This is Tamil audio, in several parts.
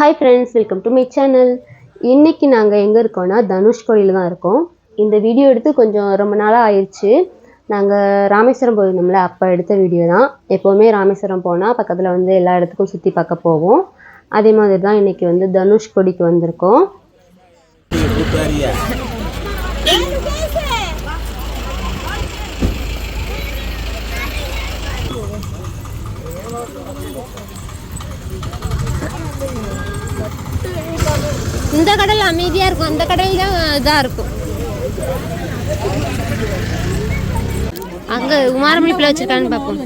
Hi friends welcome to my channel இன்றைக்கி நாங்கள் எங்கே இருக்கோன்னா தனுஷ்கோடியில் தான் இருக்கோம். இந்த வீடியோ எடுத்து கொஞ்சம் ரொம்ப நாளாக ஆயிடுச்சு நாங்கள் ராமேஸ்வரம் போயிருந்தோம்ல அப்போ எடுத்த வீடியோ தான். எப்போவுமே ராமேஸ்வரம் போனால் பக்கத்தில் வந்து எல்லா இடத்துக்கும் சுற்றி பார்க்க போவோம். அதே மாதிரி தான் இன்னைக்கு வந்து தனுஷ்கோடிக்கு வந்திருக்கோம். இந்த கடல் அமைதியா இருக்கும். அந்த கடல் தான் இதா இருக்கும். அங்க உமாரமணி பிள்ளை வச்சிருக்கான்னு பார்ப்போம்.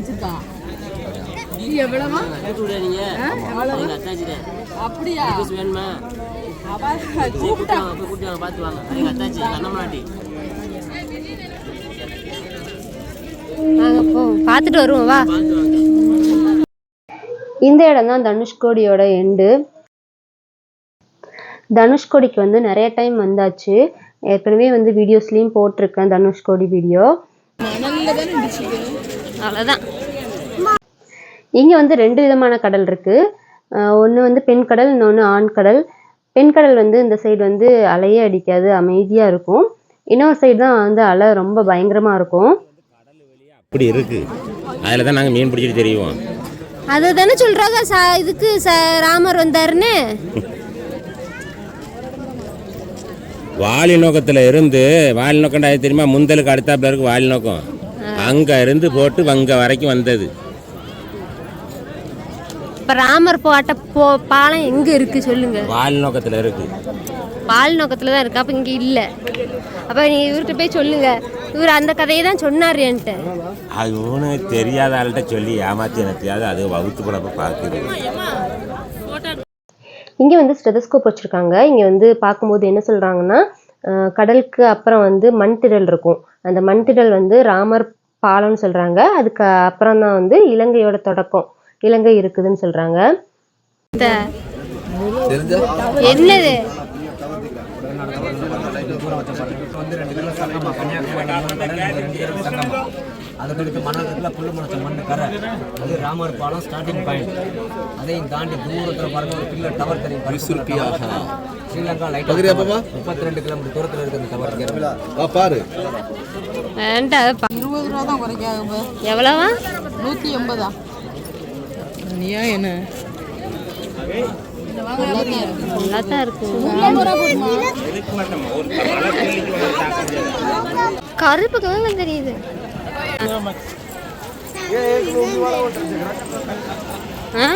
அப்படியா? வேணுமா கூப்பிட்டா. பார்த்து வாங்க அத்தாச்சி போ. பார்த்துட்டு வருவோம் வா. இந்த இடம் தான் தனுஷ்கோடியோட எண்டு தனுஷ்கோடிக்கு வந்து நிறைய டைம் வந்தாச்சு. ஏற்கனவே வந்து வீடியோஸ்லேயும் போட்டிருக்கேன் தனுஷ்கோடி வீடியோ மணல்ல தானே இருந்துச்சு அவ்வளோதான் இங்கே வந்து ரெண்டு விதமான கடல் இருக்குது ஒன்று வந்து பெண் கடல் இன்னொன்று ஆண் கடல். பெண் கடல் வந்து இந்த சைடு வந்து அலையே அடிக்காது அமைதியாக இருக்கும். இன்னொரு சைடு தான் வந்து அலை ரொம்ப பயங்கரமாக இருக்கும். அப்படி இருக்கு. அதில் தான் நாங்கள் மீன் பிடிச்சிட்டு தெரியுவோம் அதை தானே சொல்றாங்க ச இதுக்கு ச ராமர் வந்தாருன்னு. வாலி நோக்கத்தில் இருந்து வாலி நோக்கம்டா அது தெரியுமா? முந்தலுக்கு அடுத்தாப்புல இருக்கு வாலி நோக்கம். அங்கே இருந்து போட்டு வங்க வரைக்கும் வந்தது. இப்போ ராமர் போட்ட போ பாலம் எங்க இருக்கு சொல்லுங்க. வாலி நோக்கத்தில் இருக்கு. பால் நோக்கத்துல தான் இருக்கு. அப்போ இங்க இல்ல. அப்ப நீ இவர்கிட்ட போய் சொல்லுங்க. இவர் அந்த கதையை தான் சொன்னார் என்கிட்ட. அது ஒன்று தெரியாத ஆள்கிட்ட சொல்லி ஏமாத்தி எனத்தையாவது அது வகுத்து படப்ப பார்க்குது இங்கே வந்து ஸ்டெதஸ்கோப் வச்சுருக்காங்க. இங்கே வந்து பார்க்கும்போது என்ன சொல்கிறாங்கன்னா கடலுக்கு அப்புறம் வந்து மண் திடல் இருக்கும். அந்த மண் திடல் வந்து ராமர் பாலம்னு சொல்கிறாங்க அதுக்கு அப்புறம் தான் வந்து இலங்கையோட தொடக்கம். இலங்கை இருக்குதுன்னு சொல்கிறாங்க என்னது? அதுக்கடுத்து மணலுக்குள்ள புல்லு முளைச்ச மண்ணு கரை. அது ராமர் பாலம் ஸ்டார்டிங் பாயிண்ட் அதையும் தாண்டி தூரத்தில் பாருங்க ஒரு பில்லர் டவர் தெரியும். ஸ்ரீலங்கா லைட் முப்பத்தி ரெண்டு கிலோமீட்டர் தூரத்தில் இருக்கு அந்த டவர் பாரு. இருபது ரூபா தான் குறைக்காக எவ்வளவா? நூத்தி எண்பதா? நீயா என்ன? நல்லா தான் கருப்பு கலர்ல தெரியுது ஆ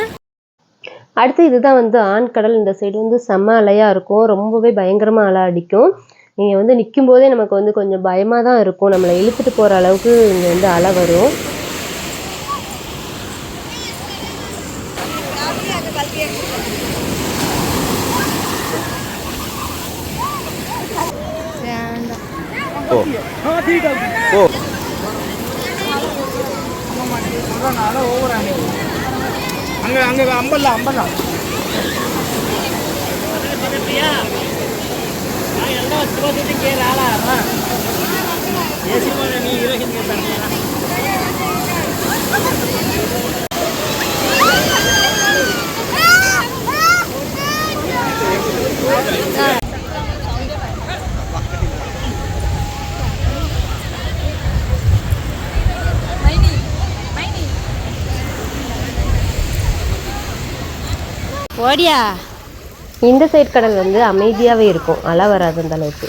அடுத்து இதுதான் வந்து ஆண் கடல் இந்த சைடு வந்து செம்ம அலையாக இருக்கும். ரொம்பவே பயங்கரமாக அலை அடிக்கும். நீங்கள் வந்து நிற்கும் போதே நமக்கு வந்து கொஞ்சம் பயமாக தான் இருக்கும். நம்மளை இழுத்துட்டு போகிற அளவுக்கு இங்கே வந்து அலை வரும். அங்க அங்க அம்பல்ல அம்பல்ல. ஓடியா? இந்த சைடு கடல் வந்து அமைதியாகவே இருக்கும். அலை வராது அந்த அளவுக்கு.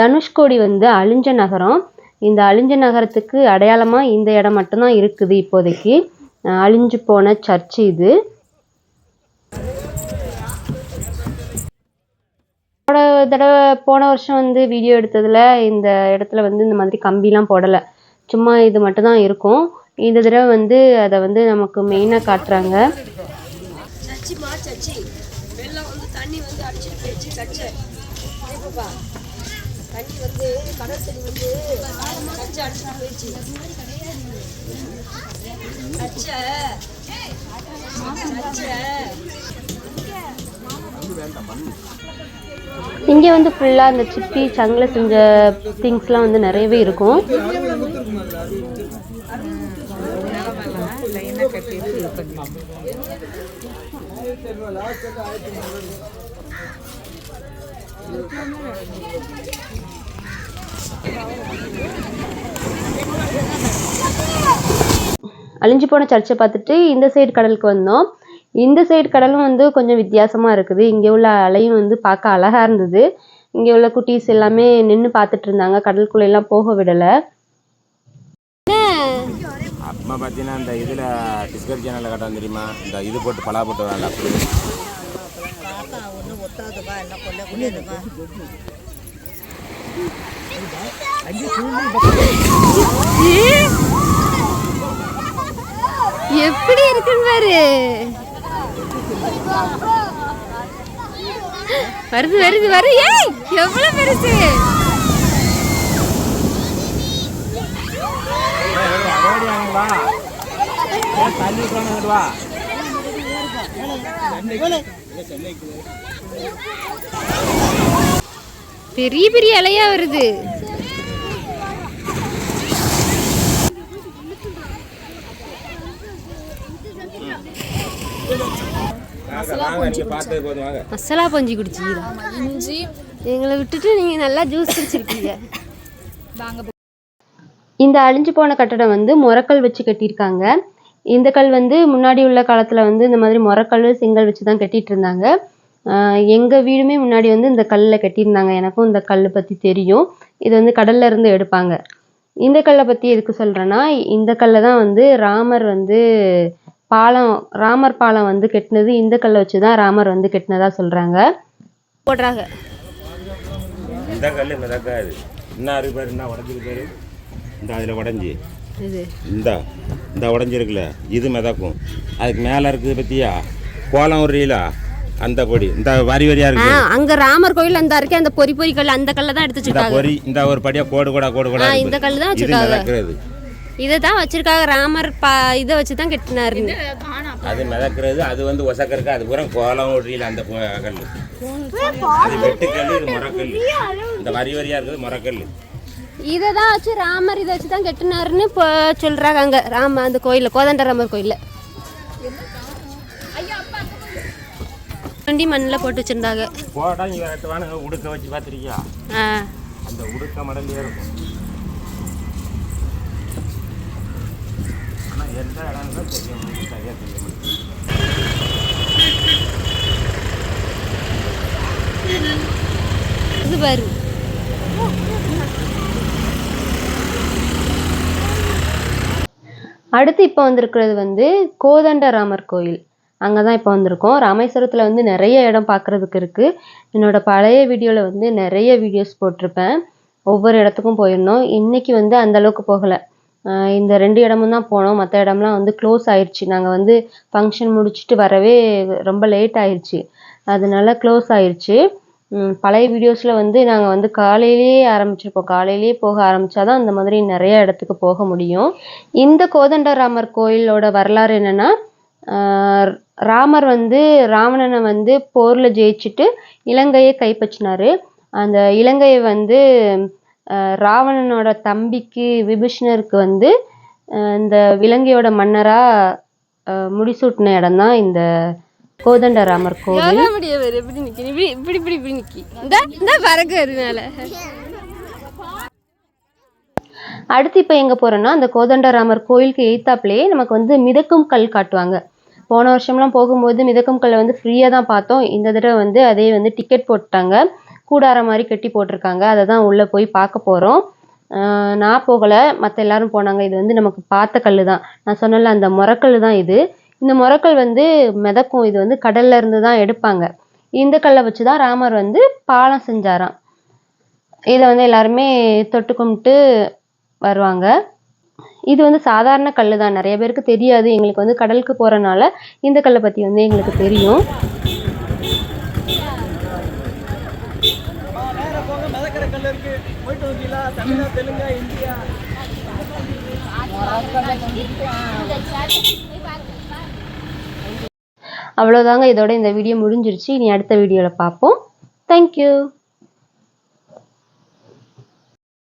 தனுஷ்கோடி வந்து அழிஞ்ச நகரம். இந்த அழிஞ்ச நகரத்துக்கு அடையாளமாக இந்த இடம் மட்டும்தான் இருக்குது இப்போதைக்கு. அழிஞ்சு போன சர்ச்சு இது. போன தடவை போன வருஷம் வந்து வீடியோ எடுத்ததில் இந்த இடத்துல வந்து இந்த மாதிரி கம்பிலாம் போடலை. சும்மா இது மட்டும்தான் இருக்கும். இந்த தடவை வந்து அதை வந்து நமக்கு மெயினாக காட்டுறாங்க. தண்ணி இங்கே வந்து ஃபுல்லாக அந்த சிப்பி சங்கில் செஞ்ச திங்ஸ்லாம் வந்து நிறையவே இருக்கும். அழிஞ்சு போன சர்ச்சை பார்த்துட்டு இந்த சைடு கடலுக்கு வந்தோம். இந்த சைடு கடலும் வந்து கொஞ்சம் வித்தியாசமாக இருக்குது. இங்கே உள்ள அலையும் வந்து பார்க்க அழகாக இருந்தது. இங்கே உள்ள குட்டீஸ் எல்லாமே நின்று பார்த்துட்டு இருந்தாங்க. கடலுக்குள்ள எல்லாம் போக விடலை. அப்புறமா பார்த்தீங்கன்னா இந்த இதில் டிஸ்கவரி சேனலில் கட்டான் தெரியுமா? இந்த இது போட்டு பலா போட்டு அப்படி எப்படி இருக்குன்னு பாரு. வருது வருது வரு ஏய் எவ்வளவு பெருசு? பெரிய பெரிய இலையா வருது? மசாலா பஞ்சி குடிச்சிக்கிறா இஞ்சி. எங்களை விட்டுட்டு நீங்க நல்லா ஜூஸ் குடிச்சிருக்கீங்க. இந்த அழிஞ்சு போன கட்டடம் வந்து முறக்கல் வச்சு கட்டியிருக்காங்க. இந்த கல் வந்து முன்னாடி உள்ள காலத்தில் வந்து இந்த மாதிரி முறக்கல் செங்கல் வச்சு தான் கட்டிட்டு இருந்தாங்க எங்கள் வீடுமே முன்னாடி வந்து இந்த கல்லில் கட்டியிருந்தாங்க. எனக்கும் இந்த கல் பற்றி தெரியும். இது வந்து கடல்ல இருந்து எடுப்பாங்க. இந்த கல்லை பற்றி எதுக்கு சொல்கிறேன்னா இந்த கல்லை தான் வந்து ராமர் வந்து பாலம் ராமர் பாலம் வந்து கட்டினது இந்த கல்லை வச்சு தான் ராமர் வந்து கட்டினதா சொல்கிறாங்க போடுறாங்க. இந்த கல் மிதக்காது என்ன இருக்கு பேர் என்ன உடஞ்சிருக்கு பேர்? இந்த அதில் உடஞ்சி. இது. இந்த இந்த உடஞ்சிருக்குல்ல இது மிதக்கும். அதுக்கு மேலே இருக்குது பற்றியா கோலம் உரியலா அந்த பொடி. இந்த வரி வரியா இருக்கு. அங்க ராமர் கோயில் அந்த இருக்கே அந்த பொறி பொறி கல் அந்த கல்ல தான் எடுத்து வச்சிருக்காங்க. பொறி இந்த ஒரு படியா கோடு கூட கோடு கூட இந்த கல்லு தான் இது வச்சிருக்காங்க. இதை தான் வச்சிருக்காங்க. ராமர் பா இதை வச்சு தான் கட்டினாரு அது மிதக்கிறது அது வந்து ஒசக்கருக்கு அது பூரா கோலம் உரியல அந்த கல் அது வெட்டுக்கல் இது முறக்கல் இந்த வரி வரியா இருக்குது முறக்கல் இதை தான் வச்சு ராமர் இதை வச்சு தான் கட்டினாருன்னு இப்போ சொல்றாங்க அங்க. ராம அந்த கோயில்ல கோதண்ட ராமர் கோயில்ல. வண்டி மண்ணில் போட்டு வச்சிருந்தாங்க. போட்டா இங்கே உடுக்க வச்சு பார்த்துருக்கியா? ஆ. அந்த உடுக்க மடல்லே இருக்கும். எந்த இடம்னு தெரியும் சரியாக இது அடுத்து இப்போ வந்திருக்கிறது வந்து கோதண்டராமர் கோயில். அங்கே தான் இப்போ வந்திருக்கோம். ராமேஸ்வரத்தில் வந்து நிறைய இடம் பார்க்குறதுக்கு இருக்குது என்னோடய பழைய வீடியோவில் வந்து நிறைய வீடியோஸ் போட்டிருப்பேன். ஒவ்வொரு இடத்துக்கும் போயிருந்தோம். இன்றைக்கி வந்து அந்தளவுக்கு போகலை. இந்த ரெண்டு இடமும் தான் போனோம். மற்ற இடம்லாம் வந்து க்ளோஸ் ஆயிடுச்சு நாங்கள் வந்து ஃபங்க்ஷன் முடிச்சுட்டு வரவே ரொம்ப லேட் ஆயிடுச்சு அதனால க்ளோஸ் ஆயிடுச்சு பழைய வீடியோஸில் வந்து நாங்கள் வந்து காலையிலேயே ஆரம்பிச்சிருப்போம். காலையிலேயே போக ஆரம்பிச்சாதான் அந்த மாதிரி நிறைய இடத்துக்கு போக முடியும். இந்த கோதண்டராமர் கோயிலோட வரலாறு என்னென்னா ராமர் வந்து ராவணனை வந்து போரில் ஜெயிச்சுட்டு இலங்கையை கைப்பற்றினாரு. அந்த இலங்கையை வந்து ராவணனோட தம்பிக்கு விபீஷணருக்கு வந்து இந்த இலங்கையோட மன்னராக முடிசூட்டின இடம் தான் இந்த கோதண்டராமர் கோவில். இப்படி இப்படி இப்படி இப்படி இந்த இந்த அடுத்து இப்போ எங்கே போகிறோன்னா அந்த கோதண்டராமர் கோயிலுக்கு எய்த்தாப்புலேயே நமக்கு வந்து மிதக்கும் கல் காட்டுவாங்க. போன வருஷம்லாம் போகும்போது மிதக்கும் கல்லை வந்து ஃப்ரீயாக தான் பார்த்தோம். இந்த தடவை வந்து அதே வந்து டிக்கெட் போட்டுட்டாங்க. கூடாரம் மாதிரி கட்டி போட்டிருக்காங்க. அதை தான் உள்ளே போய் பார்க்க போகிறோம் நான் போகலை. மற்ற எல்லாரும் போனாங்க. இது வந்து நமக்கு பார்த்த கல் தான். நான் சொன்னல அந்த முறக்கல் தான் இது. இந்த முறக்கல் வந்து மிதக்கும். இது வந்து கடல்ல இருந்து தான் எடுப்பாங்க. இந்த கல்லை வச்சு தான் ராமர் வந்து பாலம் செஞ்சாராம். இதை வந்து எல்லாருமே தொட்டு கும்பிட்டு வருவாங்க. இது வந்து சாதாரண கல் தான். நிறைய பேருக்கு தெரியாது. எங்களுக்கு வந்து கடலுக்கு போகிறனால இந்த கல்லை பற்றி வந்து எங்களுக்கு தெரியும். அவ்வளோதாங்க இதோட இந்த வீடியோ முடிஞ்சிருச்சு. இனி அடுத்த வீடியோவில் பார்ப்போம். தேங்க்யூ